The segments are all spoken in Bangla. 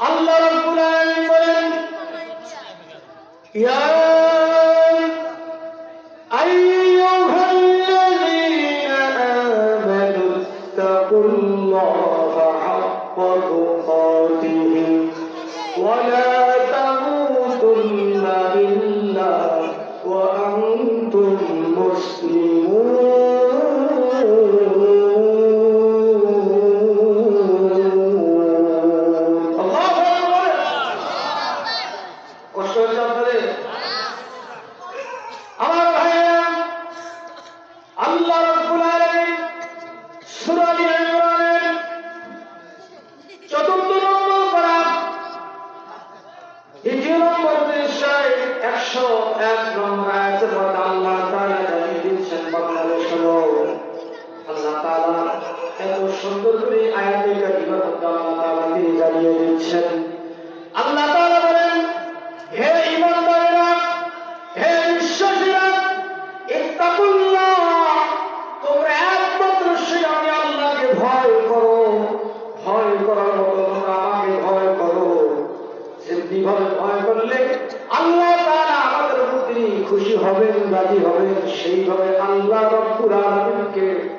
আল্লাহ রাব্বুল আলামিন বলেন ইয়া আইয়ুহাল্লাযীনা আমানু তাকুল্লাহা হাক্কা তুকাতিহি ওয়া লা সুন্দর করে আয়াতের কারিমা আল্লাহ তাআলা তিনি জানিয়ে দিচ্ছেন। আল্লাহ তাআলা বলেন, হে ঈমানদারেরা, হে বিশ্বাসীরা, ইত্তাকুল্লাহ, তোমরা একমাত্র সেই আল্লাহকে ভয় করো। ভয় করার মতো তোমরা আমাকে ভয় করো। যেমনি ভাবে ভয় করলে আল্লাহ তাআলা আমাদের উপর তিনি খুশি হবেন, রাজি হবেন। সেইভাবে আল্লাহ রব্বুল আলামিনকে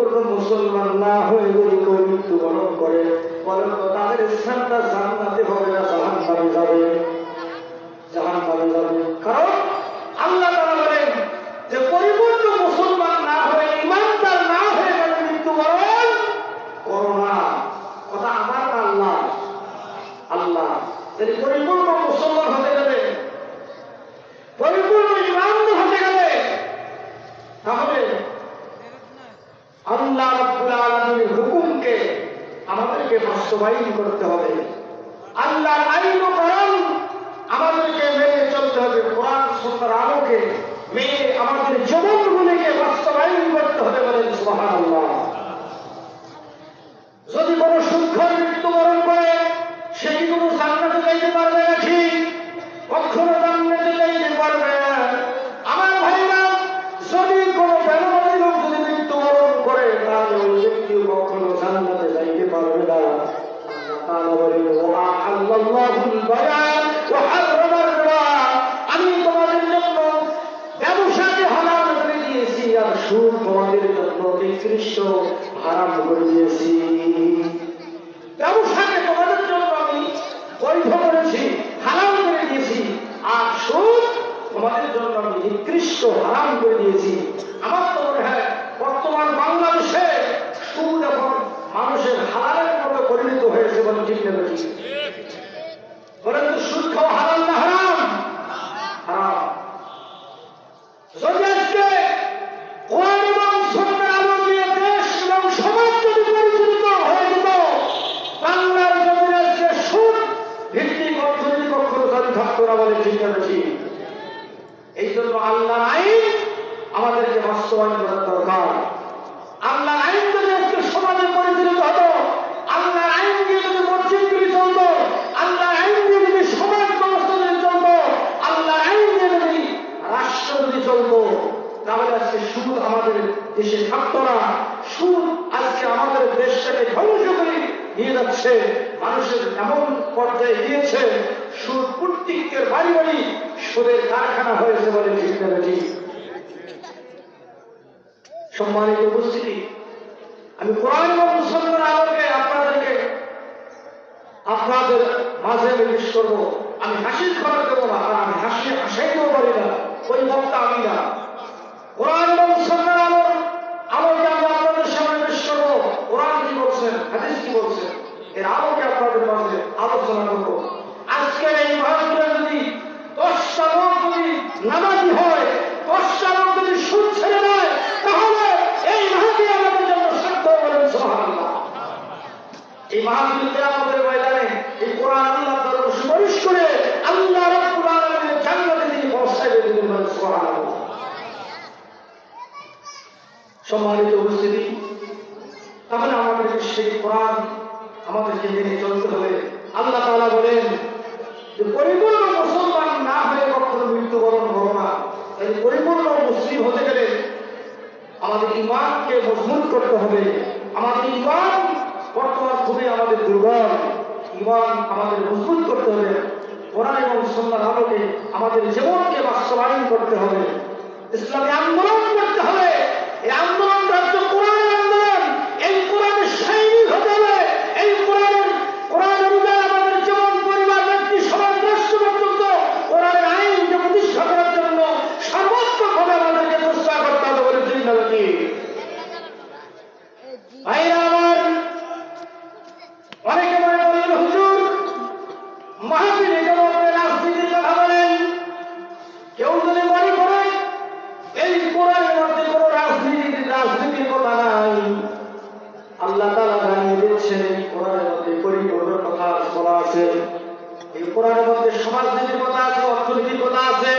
পরিপূর্ণ মুসলমান না হয়ে যদি কেউ মৃত্যুবরণ করে, বলেন তো তাদের স্থানটা জান্নাতে হবে না, জাহান্নামে যাবে? জাহান নামে যাবে। কারণ আল্লাহ তাআলা বলেন যে পরিপূর্ণ মুসলমান না হয়ে ইমানদার না হয়ে গেলে মৃত্যুবরণ করো না কথা আমার না আল্লাহ আল্লাহ যদি পরিপূর্ণ মুসলমান হতে গেলে পরিপূর্ণ ইমানদার হতে গেলে তাহলে আল্লাহ রাব্বুল আলামিনের হুকুমকে আমাদেরকে বাস্তবায়ন করতে হবে। আল্লাহ আইন কোরআন আমাদেরকে মেনে চলতে হবে। কোরআন সুন্দর আলোকে মেনে আমাদের জীবনগুলিকে বাস্তবায়ন করতে হবে বলেন সুবহানাল্লাহ। যদি আমার তো মনে হয় বর্তমান বাংলাদেশে সুদ এখন মানুষের হারামের মতো পরিণত হয়েছে বলে ঠিক না ঠিক বলেন তো সুদ খাওয়া হারাম না হারাম হারাম যদি আজকে কোরআন এবং সুন্নাহর আলো দিয়ে দেশ এবং সমাজ যদি পরিচালিত হয়ে যেত বাংলার জমিনে আজকে সুদ ভিত্তিক অর্থনীতি কখনো চালু থাকতো না বলে ঠিক ঠিক এই জন্য আল্লাহর আইন আমাদেরকে বাস্তবায়ন করার দরকার। আল্লাহর আইন যদি আজকে সমাজে পরিচালিত হতো, আল্লাহর আইন দিয়ে যদি মসজিদগুলি চলতো, আল্লাহর আইন দিয়ে যদি সমাজ ব্যবস্থা যদি চলতো, আল্লাহর আইন দিয়ে যদি রাষ্ট্র যদি চলতো, তাহলে আজকে সুদ আমাদের দেশে থাকতো না। সুদ আজকে আমাদের দেশটাকে ধ্বংস করে নিয়ে যাচ্ছে। মানুষের এমন পর্যায়ে গিয়েছে সুদ প্রত্যেকের বাড়ি বাড়ি সুদের কারখানা হয়েছে বলে না সম্মানিত উপস্থিতি, আমি কোরআন এবং মুসলমান আলোকে আপনাদেরকে, আপনাদের মাঝে করব। আমি হাসির খবর দেবো না আর আমি হাসি হাসাইতেও পারি না ওই বক্তা আমি না। কোরআন এবং মুসলমান আলো আলোকে আমি আপনাদের সামনে পেশ করব কোরআন কি বলছেন হাদিস কি বলছেন এর আলোকে আপনাদের মাঝে আলোচনা করব আজকের এই ভারতীয় যদি দশটা লোক যদি নামাজি হয় দশটা লোক যদি সুদ ছেড়ে দেয় তাহলে এই মাহাতি আমাদের জন্য সাধ্য বলেন সুবহানাল্লাহ এই মাহফিল আমাদের ময়দানে এই কোরআন আল্লাহ তাআলা সুপারিশ করে আল্লাহ সুবহানাহু সম্মানিত উপস্থিতি, তাহলে আমাদেরকে সেই কোরআন আমাদেরকে মেনে চলতে হবে, আল্লাহ তাআলা বলেন যে পরিপূর্ণ মুসলমান না হয়ে কখনো মৃত্যুবরণ করো না। এই পরিপূর্ণ মুসলিম হতে গেলে আমাদের ইমানকে মজবুত করতে হবে। আমাদের ইমান বর্তমান খুবই আমাদের দুর্বল। ইমান আমাদের মজবুত করতে হবে। কোরআন এবং সন্ন্যার আলোকে আমাদের বাস্তবায়ন করতে হবে। ইসলামী আন্দোলন করতে হবে। এই আন্দোলন রাজ্য কোরআনের আন্দোলন। এই কোরআনের সৈনিক হতে হবে। এই কোরআনের কোরআন অনুযায়ী আমাদের জীবন, পরিবার, ব্যক্তি, সমাজ রাষ্ট্র পর্যন্ত কোরআনের আইনকে প্রতিষ্ঠা করার জন্য সর্বাত্মকভাবে আমাদেরকে চেষ্টা করতে হবে বলে ঠিক না কি ভাইরা আমার অনেকে মনে করলেন হুজুর, মাহফিলে আছে। এই কোরআনের মধ্যে সমাজনীতির কথা আছে অর্থনীতির কথা আছে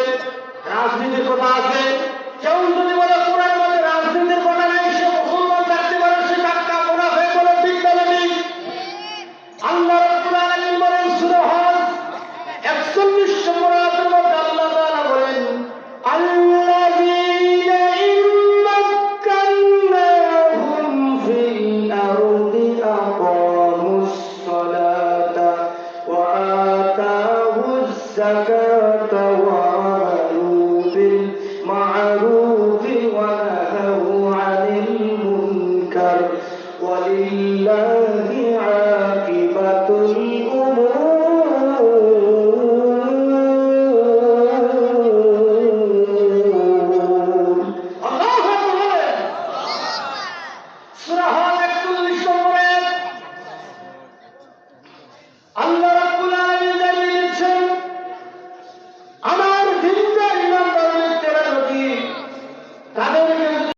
রাজনীতির কথা আছে। ولله عالم